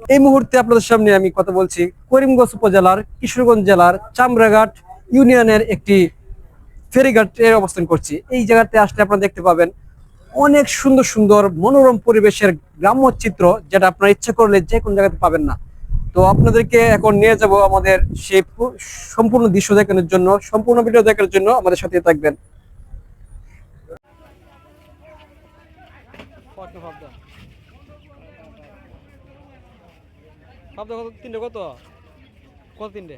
এই মুহূর্তে আপনাদের সামনে আমি কথা বলছি করিমগঞ্জ উপজেলার কিশোরগঞ্জ জেলার চামড়াঘাট ইউনিয়নের একটি ফেরিঘাটের অবস্থান করছি। এই জায়গাতে আসলে আপনারা দেখতে পাবেন অনেক সুন্দর সুন্দর মনোরম পরিবেশের গ্রাম্য চিত্র যেটা আপনারা ইচ্ছা করলে যে কোনো জায়গাতে পাবেন না। তো আপনাদেরকে এখন নিয়ে যাব আমাদের সেই সম্পূর্ণ দৃশ্য দেখানোর জন্য, সম্পূর্ণ ভিডিও দেখার জন্য আমাদের সাথে থাকবেন। তিনটে কত? কত তিনটে?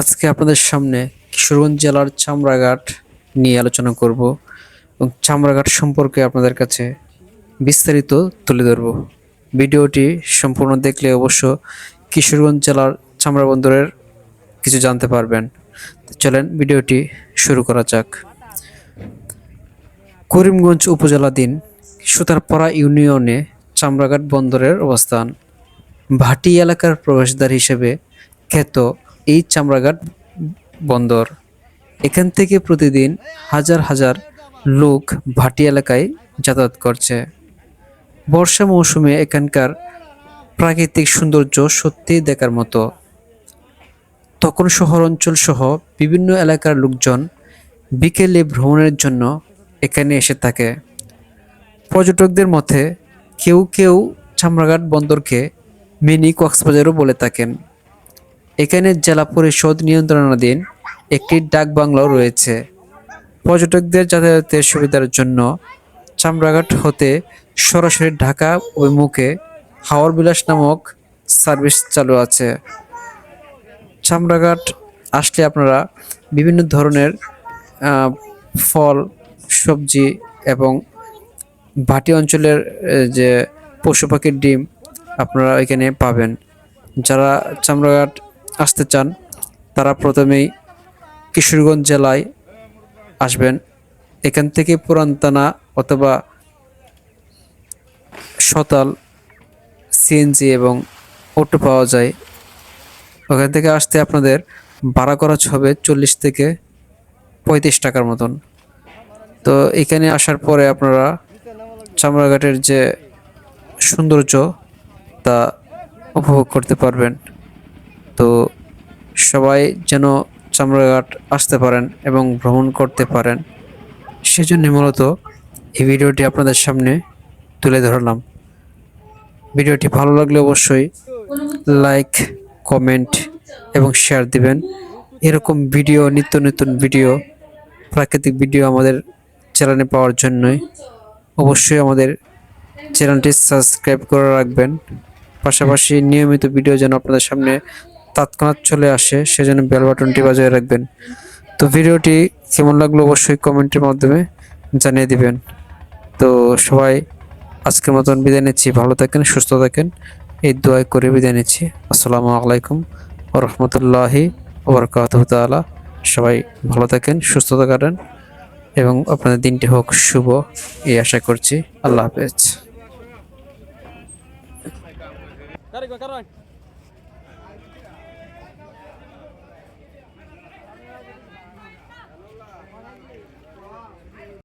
আজকে আপনাদের সামনে কিশোরগঞ্জ জেলার চামড়াঘাট নিয়ে আলোচনা করব এবং চামড়াঘাট সম্পর্কে আপনাদের কাছে বিস্তারিত তুলে ধরব। ভিডিওটি সম্পূর্ণ দেখলে অবশ্য কিশোরগঞ্জ জেলার চামড়া বন্দরের কিছু জানতে পারবেন। চলেন, ভিডিওটি শুরু করা যাক। করিমগঞ্জ উপজেলাধীন সুতারপাড়া ইউনিয়নে চামড়াঘাট বন্দরের অবস্থান। ভাটি এলাকার প্রবেশদ্বার হিসেবে খ্যাত এই চামড়াঘাট বন্দর। এখান থেকে প্রতিদিন হাজার হাজার লোক ভাটি এলাকায় যাতায়াত করছে। বর্ষা মৌসুমে এখানকার প্রাকৃতিক সৌন্দর্য সত্যিই দেখার মতো। তখন শহর অঞ্চল সহ বিভিন্ন এলাকার লোকজন বিকেলে ভ্রমণের জন্য এখানে এসে থাকে। পর্যটকদের মতে কেউ কেউ চামড়াঘাট বন্দরকে মিনি কক্সবাজারও বলে থাকেন। এখানে জেলা পরিষদ নিয়ন্ত্রণাধীন একটি ডাক বাংলাও রয়েছে। পর্যটকদের যাতায়াতের সুবিধার জন্য চামড়াঘাট হতে সরাসরি ঢাকা অভিমুখে হাওর বিলাস নামক সার্ভিস চালু আছে। চামড়াঘাট আসলে আপনারা বিভিন্ন ধরনের ফল, সবজি এবং ভাটি অঞ্চলের যে পশু পাখির ডিম আপনারা এখানে পাবেন। যারা চামড়াঘাট আসতে চান, তারা প্রথমেই কিশোরগঞ্জ জেলায় আসবেন। এখান থেকে পুরানতানা অথবা সতাল সিএনজি এবং অটো পাওয়া যায়। ওখান থেকে আসতে আপনাদের ভাড়া খরচ হবে চল্লিশ থেকে পঁয়ত্রিশ টাকার মতন। তো এখানে আসার পরে আপনারা চামড়াঘাটের যে সৌন্দর্য তা উপভোগ করতে পারবেন। তো সবাই যেন চামড়াঘাট আসতে পারেন এবং ভ্রমণ করতে পারেন। সেজন্য মূলত এই ভিডিওটি আপনাদের সামনে তুলে ধরলাম। ভিডিওটি ভালো লাগলে অবশ্যই লাইক, কমেন্ট এবং শেয়ার দিবেন। এরকম ভিডিও, নিত্য নতুন ভিডিও, প্রাকৃতিক ভিডিও আমাদের চ্যানেলে পাওয়ার জন্যই। অবশ্যই আমাদের চ্যানেলটি সাবস্ক্রাইব করে রাখবেন। পাশাপাশি নিয়মিত ভিডিও যেন আপনাদের সামনে তৎক্ষণাৎ চলে আসে, সেজন্য বেল বাটনটি বাজিয়ে রাখবেন। তো ভিডিওটি কেমন লাগল অবশ্যই কমেন্টের মাধ্যমে জানিয়ে দিবেন। তো সবাই আজকের মতন বিদায় নিচ্ছি। ভালো থাকেন, সুস্থ থাকেন। এই দোয়াই করে বিদায় নিচ্ছি। আসসালামু আলাইকুম ও রহমতুল্লাহি ওবরকাত তালা সবাই ভালো থাকেন, সুস্থ থাকেন। এবং আপনাদের দিনটি হোক শুভ এই আশা করছি। আল্লাহ হাফেজ।